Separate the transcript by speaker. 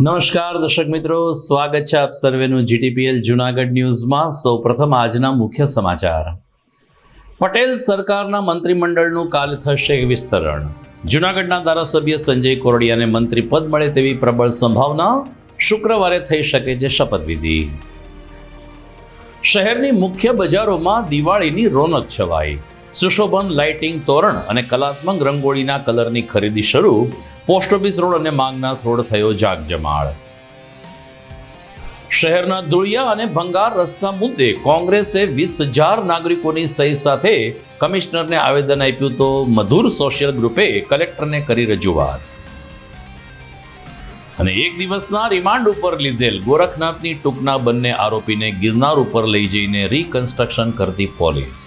Speaker 1: નમસ્કાર દર્શક મિત્રો, સ્વાગત છે આપ સર્વેનું જીટીપીએલ જુનાગઢ ન્યૂઝમાં. સૌપ્રથમ આજના મુખ્ય સમાચાર. પટેલ સરકારના મંત્રીમંડળનું કાલ થશે વિસ્તરણ. જુનાગઢના ધારાસભ્ય સંજય કોરડિયાને મંત્રી પદ મળે તેવી પ્રબળ સંભાવના શુક્રવારે થઈ શકે છે શપથવિધિ. શહેરની મુખ્ય બજારોમાં દિવાળીની રોનક છવાઈ. સુશોભન લાઇટિંગ તોરણ અને કલાત્મક રંગોળીના કલરની ખરીદી શરૂ, પોસ્ટ ઓફિસ રોડ અને માંગનાથ રોડ થયો જાગજમાળ શહેરના ધુળિયા અને ભંગાર રસ્તા મુદ્દે કોંગ્રેસે વીસ હજાર નાગરિકોની સહી સાથે કમિશનરને આવેદન આપ્યું તો મધુર સોશિયલ ગ્રુપે કલેક્ટરને કરી રજૂઆત. અને એક દિવસના રિમાન્ડ ઉપર લીધેલ ગોરખનાથની ટૂંકના બંને આરોપીને ગિરનાર ઉપર લઈ જઈને રિકન્સ્ટ્રક્શન કરતી પોલીસ.